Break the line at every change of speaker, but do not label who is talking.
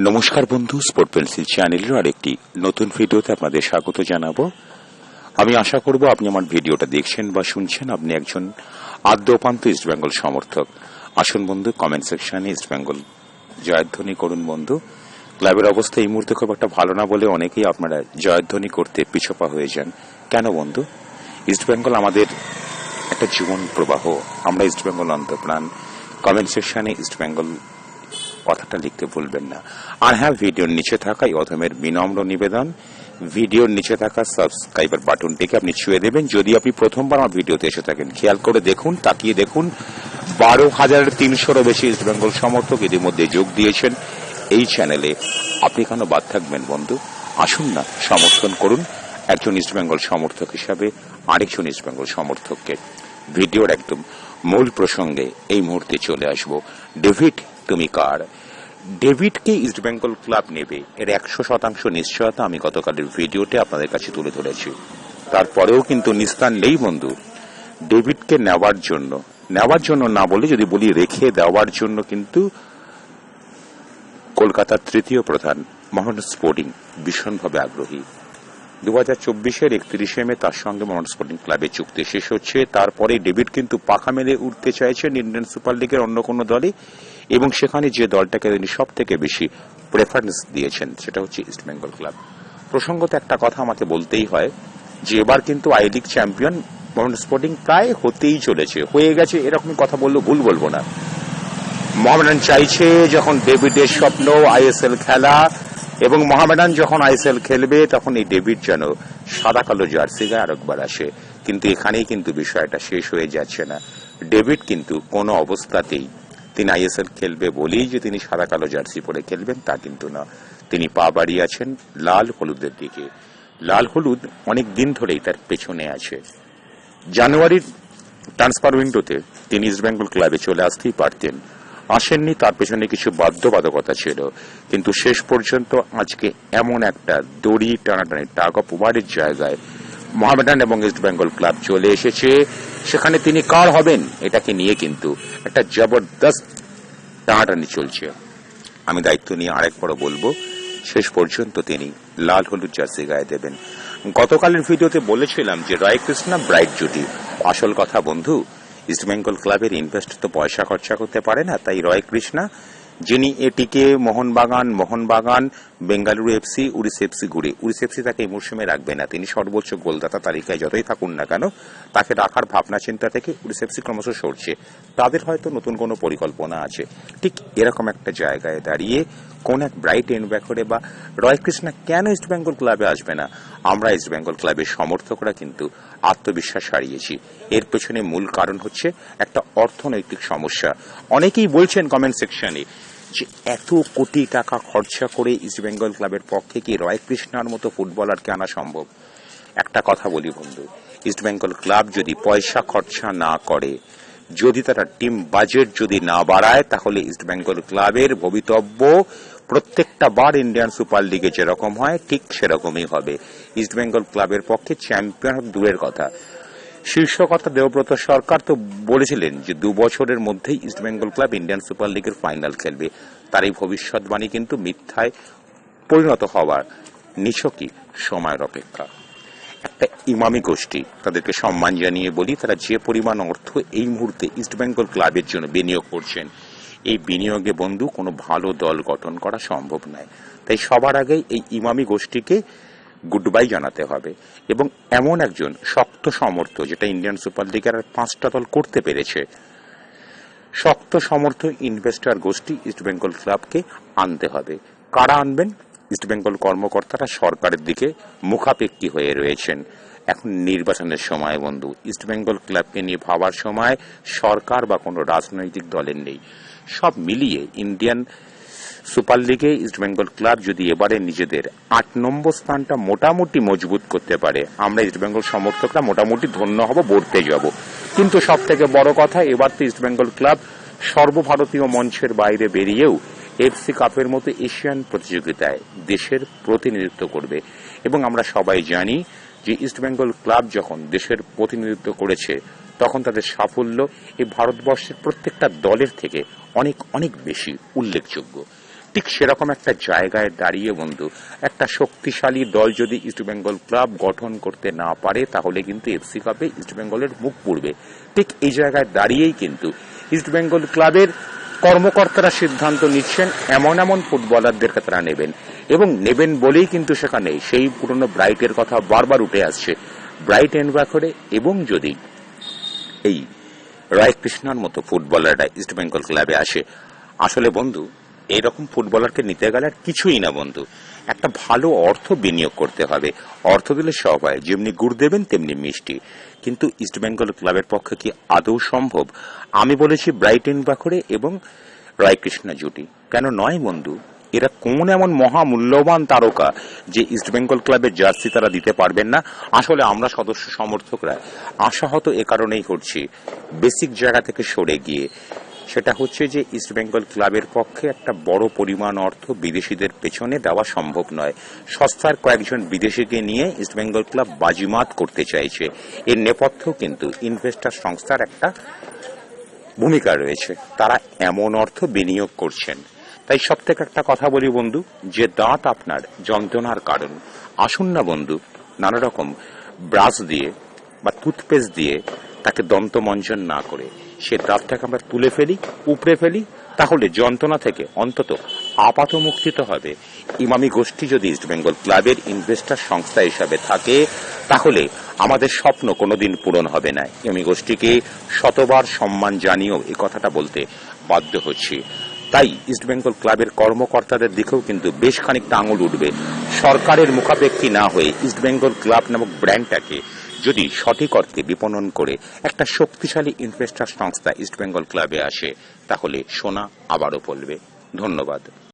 নমস্কার বন্ধু sport pencil চ্যানেলের আরেকটি নতুন ভিডিওতে আপনাদের স্বাগত জানাব। আমি আশা করব আপনি আমার ভিডিওটা দেখছেন বা শুনছেন। আপনি একজন আদ্যপান্ত ইস্টবেঙ্গল সমর্থক। আসুন বন্ধু কমেন্ট সেকশনে ইস্টবেঙ্গল জয়ধ্বনি করুন বন্ধু। ক্লাবের অবস্থা এই মুহূর্তে খুব একটা ভালো না বলে অনেকেই আপনারা জয়ধ্বনি করতে পিছপা হয়ে যান। কেন বন্ধু? ইস্টবেঙ্গল আমাদের একটা জীবন প্রবাহ। আমরা ইস্টবেঙ্গল অন্তপ্রাণ। কমেন্ট সেকশনে ইস্টবেঙ্গল কথাটা লিখতে ভুলবেন না। আর হ্যাঁ ভিডিওর নিচে থাকা এই অধমের বিনম্র নিবেদন, ভিডিওর নিচে থাকা সাবস্ক্রাইবার বাটনটিকে আপনি ছুঁয়ে দেবেন। যদি আপনি প্রথমবার আমার ভিডিওতে এসে থাকেন, খেয়াল করে দেখুন, তাকিয়ে দেখুন, বারো হাজার তিনশোরও বেশি ইস্টবেঙ্গল সমর্থক ইতিমধ্যে যোগ দিয়েছেন এই চ্যানেলে। আপনি কেন বাদ থাকবেন বন্ধু? আসুন না, সমর্থন করুন। একজন ইস্টবেঙ্গল সমর্থক হিসাবে আরেকজন ইস্টবেঙ্গল সমর্থককে। ভিডিওর একদম মূল প্রসঙ্গে এই মুহূর্তে চলে আসব। ডেভিড তুমি ডেভিডকে ইস্টবেঙ্গল ক্লাব নেবে। এর একশো শতাংশ নিশ্চয়তা আমি গতকালের ভিডিওতে আপনাদের কাছে তুলে ধরেছি। তারপরেও কিন্তু নিস্তার নেই বন্ধু। ডেভিডকে নেওয়ার জন্য। নেওয়ার জন্য না বলে যদি বলি রেখে দেওয়ার জন্য কিন্তু কলকাতার তৃতীয় প্রধান মোহন স্পোর্টিং ভীষণভাবে আগ্রহী। দু হাজার চব্বিশের একত্রিশে মে তার সঙ্গে মোহন স্পোর্টিং ক্লাবের চুক্তি শেষ হচ্ছে। তারপরে ডেভিড কিন্তু পাখা মেলে উঠতে চাইছেন ইন্ডিয়ান সুপার লিগের অন্য কোনো দলে। এবং সেখানে যে দলটাকে তিনি সব থেকে বেশি প্রেফারেন্স দিয়েছেন, সেটা হচ্ছে ইস্টবেঙ্গল ক্লাব প্রসঙ্গত একটা কথা আমাকে বলতেই হয় যে এবার কিন্তু I league champion Mohun Sporting প্রায় হতেই চলেছে, হয়ে গেছে এরকমই কথা বললেও ভুল বলব না। মহামেডান চাইছে যখন ডেভিডের স্বপ্ন আইএসএল খেলা, এবং মহামেডান যখন আইএসএল খেলবে, তখন এই ডেভিড যেন সাদা কালো জার্সি গায়ে আরেকবার আসে। কিন্তু এখানেই কিন্তু বিষয়টা শেষ হয়ে যাচ্ছে না। ডেভিড কিন্তু কোনো অবস্থাতেই তিনি আইএসএল খেলবে বলেই যে তিনি সাদা কালো জার্সি পরে খেলবেন, তা কিন্তু না। তিনি পা বাড়িয়ে আছেন লাল হলুদের দিকে। লাল হলুদ অনেক দিন ধরেই তার পেছনে আছে। জানুয়ারির ট্রান্সফার উইন্ডোতে তিনি ইস্টবেঙ্গল ক্লাবে চলে আসতেই পারতেন। আসেননি, তার পেছনে কিছু বাধ্যবাধকতা ছিল। কিন্তু শেষ পর্যন্ত আজকে এমন একটা দড়ি টানাটানি টাগ অফ ওভারের জায়গায় মোহামেডান এবং ইস্ট বেঙ্গল ক্লাব চলে এসেছে। সেখানে তিনি কার হবেন, এটাকে নিয়ে কিন্তু একটা জবরদস্ত টানাটানি চলছে। আমি দায়িত্ব নিয়ে আরেকবারও বলব, শেষ পর্যন্ত তিনি লাল হলুদ জার্সি গায়ে দেবেন। গতকালের ভিডিওতে বলেছিলাম যে রয় কৃষ্ণা ব্রাইট জুটি। আসল কথা বন্ধু ইস্টবেঙ্গল ক্লাবের ইনভেস্ট তো পয়সা খরচা করতে পারে না, তাই রয় কৃষ্ণা যিনি ATK Mohun Bagan Mohun Bagan Bengaluru FC Odisha FC ঘুরে। উড়িষ্যা এফসি তাকে এই মরশুমে রাখবে না। তিনি সর্বোচ্চ গোলদাতা তালিকায় যতই থাকুন না কেন, তাকে রাখার ভাবনা চিন্তা থেকে উড়িষ্যা এফসি ক্রমশ সরছে। তাদের হয়তো নতুন কোনো পরিকল্পনা আছে। ঠিক এরকম একটা জায়গায় দাঁড়িয়ে কোন এক ব্রাইট এন্ড ব্যাকরে বা রয় কৃষ্ণা কেন ইস্টবেঙ্গল ক্লাবে আসবে না? আমরা ইস্টবেঙ্গল ক্লাবের সমর্থকরা কিন্তু আত্মবিশ্বাস হারিয়েছি। এর পেছনে মূল কারণ হচ্ছে একটা অর্থনৈতিক সমস্যা। অনেকেই বলছেন কমেন্ট সেকশনে যে এত কোটি টাকা খরচা করে ইস্টবেঙ্গল ক্লাবের পক্ষে কি রয় কৃষ্ণার মতো ফুটবলারকে আনা সম্ভব? একটা কথা বলি বন্ধু ইস্টবেঙ্গল ক্লাব যদি পয়সা খরচা না করে, যদি তারা টিম বাজেট যদি না বাড়ায়, তাহলে ইস্টবেঙ্গল ক্লাবের ভবিতব্য প্রত্যেকটা বার ইন্ডিয়ান সুপার লিগে যেরকম হয়, ঠিক সেরকমই হবে। ইস্টবেঙ্গল ক্লাবের পক্ষে চ্যাম্পিয়ন দূরের কথা। শীর্ষকতা দেবব্রত সরকার তো বলেছিলেন যে দু বছরের মধ্যেই ইস্টবেঙ্গল ক্লাব ইন্ডিয়ান সুপার লিগের ফাইনাল খেলবে। তার এই ভবিষ্যৎবাণী কিন্তু মিথ্যায় পরিণত হওয়ার নিছকই সময়ের অপেক্ষা। একটা ইমামি গোষ্ঠী, তাদেরকে সম্মান জানিয়ে বলি, তারা যে পরিমাণ অর্থ এই মুহূর্তে ইস্টবেঙ্গল ক্লাবের জন্য বিনিয়োগ করছেন, এই বিনিয়োগে বন্ধু কোনো ভালো দল গঠন করা সম্ভব নয়। তাই সবার আগে এই ইমামি গোষ্ঠীকে গুড বাই জানাতে হবে। এবং এমন একজন শক্ত সমর্থ, যেটা ইন্ডিয়ান সুপার লিগের আর পাঁচটা দল করতে পেরেছে। শক্ত সমর্থ ইনভেস্টর গোষ্ঠী ইস্টবেঙ্গল ক্লাবকে আনতে হবে। কারা আনবেন? ইস্টবেঙ্গল কর্মকর্তারা সরকারের দিকে মুখাপেক্ষী হয়ে রয়েছেন। এখন নির্বাচনের সময়, বন্ধু। ইস্টবেঙ্গল ক্লাবকে নিয়ে ভাবার সময় সরকার বা কোনো রাজনৈতিক দলের নেই। সব মিলিয়ে ইন্ডিয়ান সুপার লিগে ইস্টবেঙ্গল ক্লাব যদি এবারে নিজেদের আট নম্বর স্থানটা মোটামুটি মজবুত করতে পারে, আমরা ইস্টবেঙ্গল সমর্থকরা মোটামুটি ধন্য হব বলতে যাব। কিন্তু সব থেকে বড় কথা, এবার তো ইস্টবেঙ্গল ক্লাব সর্বভারতীয় মঞ্চের বাইরে বেরিয়েও এফসি কাপের মতো এশিয়ান প্রতিযোগিতায় দেশের প্রতিনিধিত্ব করবে। এবং আমরা সবাই জানি যে ইস্টবেঙ্গল ক্লাব যখন দেশের প্রতিনিধিত্ব করেছে, তখন তাদের সাফল্য এই ভারতবর্ষের প্রত্যেকটা দলের থেকে অনেক অনেক বেশি উল্লেখযোগ্য। ঠিক সেরকম একটা জায়গায় দাঁড়িয়ে, বন্ধু, একটা শক্তিশালী দল যদি ইস্টবেঙ্গল ক্লাব গঠন করতে না পারে, তাহলে কিন্তু এফসি কাপে ইস্টবেঙ্গলের মুখ পুড়বে। ঠিক এই জায়গায় দাঁড়িয়েই কিন্তু ইস্টবেঙ্গল ক্লাবের কর্মকর্তারা সিদ্ধান্ত নিচ্ছেন, এমন এমন ফুটবলারদেরকে তারা নেবেন। এবং নেবেন বলেই কিন্তু সেখানে সেই পুরনো ব্রাইটের কথা বারবার উঠে আসছে। ব্রাইট এনভাকরে এবং যদি এই রায় কৃষ্ণার মতো ফুটবলাররা ইস্ট বেঙ্গল ক্লাবে আসে। আসলে বন্ধু এইরকম ফুটবলারকে নিতে গেলে আর কিছুই না, বন্ধু। একটা ভালো অর্থ বিনিয়োগ করতে হবে। অর্থ দিলে সব হয়, যেমনি গুড় দেবেন, তেমনি মিষ্টি। কিন্তু ইস্ট বেঙ্গল ক্লাবের পক্ষে কি আদৌ সম্ভব? আমি বলেছি ব্রাইটেন বাখরে এবং রায়কৃষ্ণা জুটি। কেন নয়, বন্ধু? এরা কোন এমন মহামূল্যবান তারকা যে ইস্টবেঙ্গল ক্লাবের জার্সি তারা দিতে পারবেন না? আসলে আমরা সদস্য সমর্থকরা। আশাহত এ কারণেই করছি বেসিক জায়গা থেকে সরে গিয়ে। সেটা হচ্ছে যে ইস্টবেঙ্গল ক্লাবের পক্ষে একটা বড় পরিমাণ অর্থ বিদেশিদের পেছনে দেওয়া সম্ভব নয়। সস্তার কয়েকজন বিদেশিকে নিয়ে ইস্টবেঙ্গল ক্লাব বাজিমাত করতে চাইছে। এর নেপথ্যেও কিন্তু ইনভেস্টার সংস্থার একটা ভূমিকা রয়েছে। তারা এমন অর্থ বিনিয়োগ করছেন। তাই সব থেকে একটা কথা বলি বন্ধু, যে দাঁত আপনার যন্ত্রণার কারণ। আসুন না বন্ধু, নানা রকম ব্রাশ দিয়ে বা টুথপেস্ট দিয়ে তাকে দন্তমঞ্জন না করে। সে দাঁতটাকে আমরা তুলে ফেলি, উপড়ে ফেলি, তাহলে যন্ত্রণা থেকে অন্তত আপাত মুক্তিত হবে। ইমামি গোষ্ঠী যদি ইস্টবেঙ্গল ক্লাবের ইনভেস্টার সংস্থা হিসাবে থাকে, তাহলে আমাদের স্বপ্ন কোনোদিন পূরণ হবে না। ইমামি গোষ্ঠীকে শতবার সম্মান জানিয়েও এ কথাটা বলতে বাধ্য হচ্ছি। তাই ইস্টবেঙ্গল ক্লাবের কর্মকর্তাদের দিকেও কিন্তু বেশ খানিকটা আঙুল উঠবে। সরকারের মুখাপেক্ষী না হয়ে ইস্টবেঙ্গল ক্লাব নামক ব্র্যান্ডটাকে যদি সঠিক অর্থে বিপণন করে একটা শক্তিশালী ইনভেস্টার সংস্থা ইস্টবেঙ্গল ক্লাবে আসে, তাহলে সোনা আবারও পড়বে ধন্যবাদ।